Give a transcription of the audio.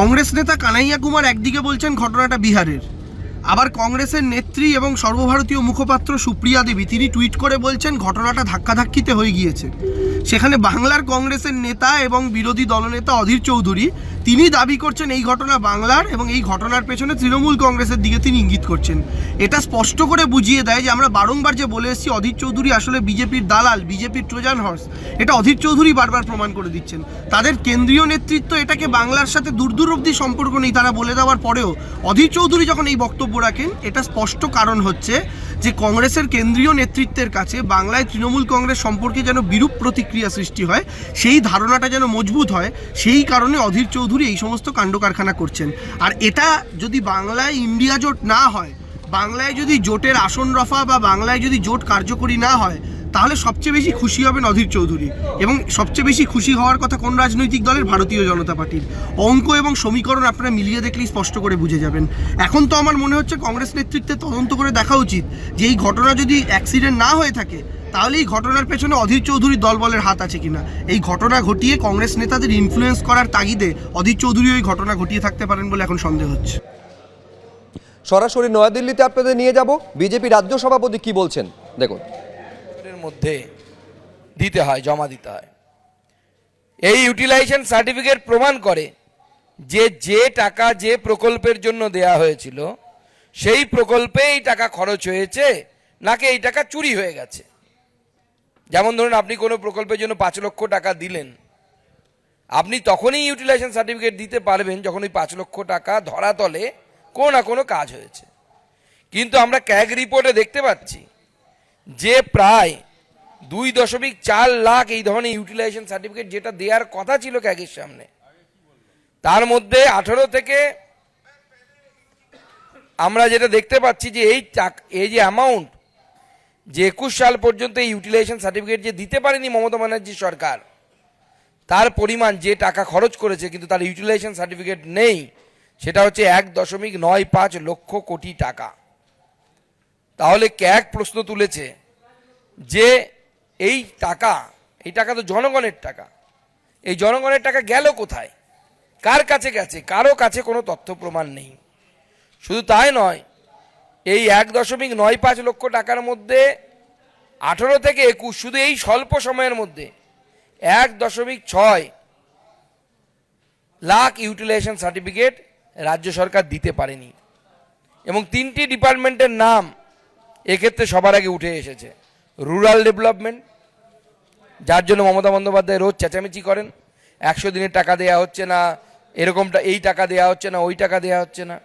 কংগ্রেস নেতা কানাইয়া কুমার একদিকে বলছেন ঘটনাটা বিহারের। আবার কংগ্রেসের নেত্রী এবং সর্বভারতীয় মুখপাত্র সুপ্রিয়া দেবী, তিনি টুইট করে বলছেন, ঘটনাটা ধাক্কাধাক্কিতে হয়ে গিয়েছে। সেখানে বাংলার কংগ্রেসের নেতা এবং বিরোধী দলনেতা অধীর চৌধুরী, তিনি দাবি করছেন এই ঘটনা বাংলার এবং এই ঘটনার পেছনে তৃণমূল কংগ্রেসের দিকে তিনি ইঙ্গিত করছেন। এটা স্পষ্ট করে বুঝিয়ে দেয় যে আমরা বারংবার যে বলে এসেছি, অধীর চৌধুরী আসলে বিজেপির দালাল, বিজেপির ট্রোজান হর্স। এটা অধীর চৌধুরী বারবার প্রমাণ করে দিচ্ছেন। তাদের কেন্দ্রীয় নেতৃত্ব এটাকে বাংলার সাথে দূর অব্দি সম্পর্ক নেই, তারা বলে দেওয়ার পরেও অধীর চৌধুরী যখন এই বক্তব্য রাখেন, এটা স্পষ্ট কারণ হচ্ছে যে কংগ্রেসের কেন্দ্রীয় নেতৃত্বের কাছে বাংলায় তৃণমূল কংগ্রেস সম্পর্কে যেন বিরূপ প্রতিক্রিয়া সৃষ্টি হয়, সেই ধারণাটা যেন মজবুত হয়, সেই কারণে অধীর চৌধুরী এই সমস্ত কাণ্ড কারখানা করছেন। আর এটা যদি বাংলায় ইন্ডিয়া জোট না হয়, বাংলায় যদি জোটের আসন রফা বা বাংলায় যদি জোট কার্যকরী না হয় তাহলে সবচেয়ে বেশি খুশি হবেন অধীর চৌধুরী। এবং সবচেয়ে বেশি খুশি হওয়ার কথা কোন রাজনৈতিক দলের? ভারতীয় জনতা পার্টির। অঙ্ক এবং সমীকরণ আপনারা মিলিয়ে দেখলেই স্পষ্ট করে বুঝে যাবেন। এখন তো আমার মনে হচ্ছে কংগ্রেস নেতৃত্বে তদন্ত করে দেখা উচিত যে এই ঘটনা যদি অ্যাক্সিডেন্ট না হয়ে থাকে তাহলে এই ঘটনার পেছনে অধীর চৌধুরীর দলবলের হাত আছে কিনা। এই ঘটনা ঘটিয়ে কংগ্রেস নেতাদের ইনফ্লুয়েন্স করার তাগিদে অধীর চৌধুরী ওই ঘটনা ঘটিয়ে থাকতে পারেন বলে এখন সন্দেহ হচ্ছে। সরাসরি নয়াদিল্লিতে আপনাদের নিয়ে যাব। বিজেপি রাজ্য সভাপতি কি বলছেন? দেখুন। এর মধ্যে দিতে হয়, জমা দিতে হয়। এই ইউটিলাইজেশন সার্টিফিকেট প্রমাণ করে যে যে টাকা যে প্রকল্পের জন্য দেয়া হয়েছিল, সেই প্রকল্পে এই টাকা খরচ হয়েছে, নাকি এই টাকা চুরি হয়ে গেছে। যেমন ধরুন, আপনি কোনো প্রকল্পের জন্য পাঁচ লক্ষ টাকা দিলেন। আপনি তখনই ইউটিলাইজেশন সার্টিফিকেট দিতে পারবেন যখন ওই পাঁচ লক্ষ টাকা ধরাতলে কোনো না কোনো কাজ হয়েছে। কিন্তু আমরা ক্যাগ রিপোর্টে দেখতে পাচ্ছি যে প্রায় দুই দশমিক চার লাখ এই ধরনের ইউটিলাইজেশন সার্টিফিকেট যেটা দেওয়ার কথা ছিল ক্যাগের সামনে, তার মধ্যে আঠেরো থেকে আমরা যেটা দেখতে পাচ্ছি যে এই এই যে অ্যামাউন্ট যে একুশ সাল পর্যন্ত এই ইউটিলাইজেশন সার্টিফিকেট যে দিতে পারেনি মমতা ব্যানার্জি সরকার, তার পরিমাণ যে টাকা খরচ করেছে কিন্তু তার ইউটিলাইজেশন সার্টিফিকেট নেই, সেটা হচ্ছে এক দশমিক নয় পাঁচ লক্ষ কোটি টাকা। তাহলে ক্যাক প্রশ্ন তুলেছে যে এই টাকা এই টাকা তো জনগণের টাকা। এই জনগণের টাকা গেল কোথায়? কার কাছে গেছে? কারও কাছে কোনো তথ্য প্রমাণ নেই। শুধু তাই নয়, এই এক দশমিক নয় পাঁচ লক্ষ টাকার মধ্যে আঠেরো থেকে একুশ, শুধু এই স্বল্প সময়ের মধ্যে এক দশমিক ছয় লাখ ইউটিলাইজেশন সার্টিফিকেট রাজ্য সরকার দিতে পারেনি। এবং তিনটি ডিপার্টমেন্টের নাম এক্ষেত্রে সবার আগে উঠে এসেছে রুরাল ডেভেলপমেন্ট যার জন্য মমতা বন্দ্যোপাধ্যায় রোজ চেঁচামেচি করেন। একশো দিনের টাকা দেয়া হচ্ছে না, এরকমটা, এই টাকা দেয়া হচ্ছে না, ওই টাকা দেয়া হচ্ছে না।